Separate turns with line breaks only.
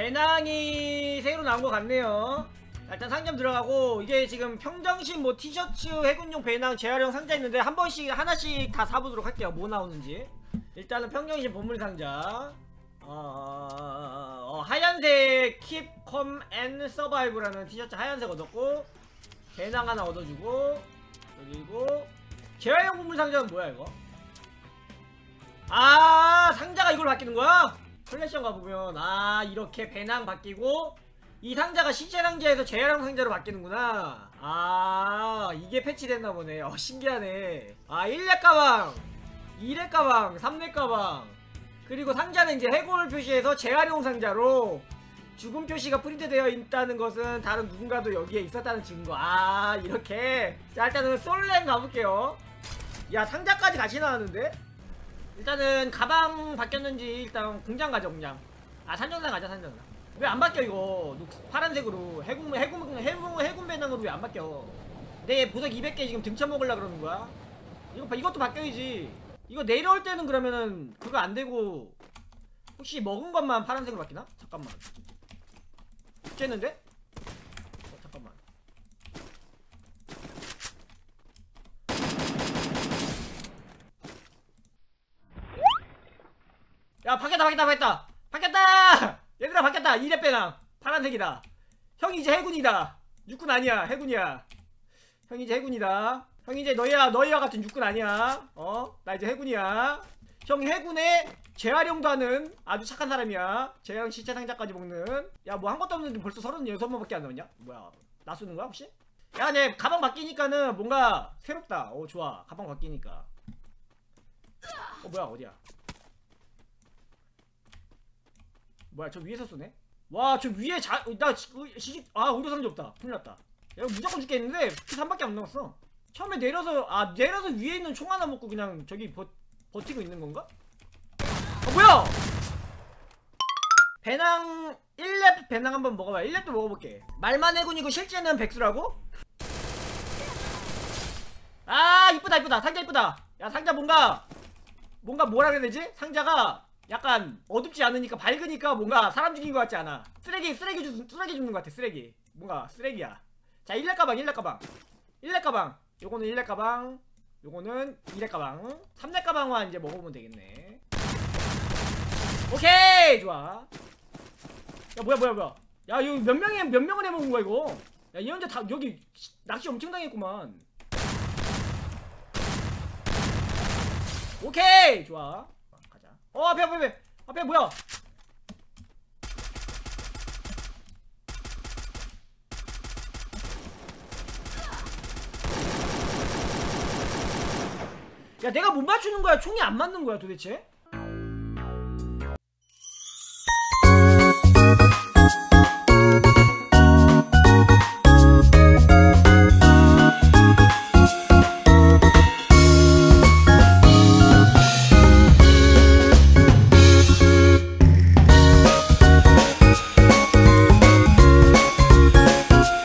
배낭이 새로 나온 것 같네요. 자, 일단 상점 들어가고 이게 지금 평정심 뭐 티셔츠 해군용 배낭 재활용 상자 있는데 한 번씩 하나씩 다 사보도록 할게요. 뭐 나오는지. 일단은 평정심 보물 상자. 어, 어, 하얀색 킵컴앤 서바이브라는 티셔츠 하얀색 얻었고 배낭 하나 얻어주고 그리고 재활용 보물 상자는 뭐야 이거? 아 상자가 이걸 바뀌는 거야? 컬렉션 가보면 아 이렇게 배낭 바뀌고 이 상자가 실제 상자에서 재활용 상자로 바뀌는구나. 아 이게 패치됐나 보네. 어 신기하네. 아 1렙 가방 2렙 가방 3렙 가방. 그리고 상자는 이제 해골 표시에서 재활용 상자로 죽음 표시가 프린트되어 있다는 것은 다른 누군가도 여기에 있었다는 증거. 아 이렇게. 자 일단은 솔랭 가볼게요. 야 상자까지 같이 나왔는데? 일단은 가방 바뀌었는지 일단 공장 가자 공장. 아 산정상 가자 산정상 왜 안 바뀌어 이거? 녹, 파란색으로 해군 해군 해군 해군 배낭으로 왜 안 바뀌어? 내 보석 200개 지금 등쳐 먹으려 그러는 거야? 이거 봐, 이것도 바뀌어야지. 이거 내려올 때는 그러면은 그거 안 되고 혹시 먹은 것만 파란색으로 바뀌나? 잠깐만. 죽겠는데? 어, 잠깐만 야 바뀌었다 바뀌었다 바뀌었다. 바뀌었다! 얘들아 바뀌었다. 배낭 파란색이다. 형 이제 해군이다. 육군 아니야 해군이야. 형 이제 해군이다. 형 이제 너희와 너희와 같은 육군 아니야. 어 나 이제 해군이야. 형 해군에 재활용도 하는 아주 착한 사람이야. 재활용 시체 상자까지 먹는. 야 뭐 한 것도 없는데 벌써 36번밖에 안 남았냐? 뭐야 나 쏘는 거야 혹시? 야 내 가방 바뀌니까는 뭔가 새롭다. 어 좋아. 가방 바뀌니까. 어 뭐야 어디야 뭐야 저 위에서 쏘네? 와 저 위에 자.. 나 시- 시식 아 의료상자 없다 큰일 났다 야 무조건 죽겠는데 피 3밖에 안 남았어 처음에 내려서 아 내려서 위에 있는 총 하나 먹고 그냥 저기 버, 버티고 있는 건가? 어 뭐야 배낭 1렙 배낭 한번 먹어봐 1렙도 먹어볼게 말만 해군이고 실제는 백수라고? 아 이쁘다 이쁘다 상자 이쁘다 야 상자 뭔가 뭔가 뭐라 그래야 되지? 상자가 약간 어둡지 않으니까 밝으니까 뭔가 사람 죽인 것 같지 않아. 쓰레기 쓰레기 주, 쓰레기 줍는 것 같아 쓰레기. 뭔가 쓰레기야. 자 1렙 가방 1렙 가방. 1렙 가방. 요거는 1렙 가방. 요거는 2렙 가방. 3렙 가방만 이제 먹어보면 되겠네. 오케이! 좋아. 야 뭐야 뭐야 뭐야. 야 이거 몇 명이 몇 명을 해먹은 거야 이거? 야이 혼자 다 여기 낚시 엄청 당했구만. 오케이! 좋아 어 앞에 앞에 앞에. 앞에 뭐야? 야 내가 못 맞추는 거야. 총이 안 맞는 거야 도대체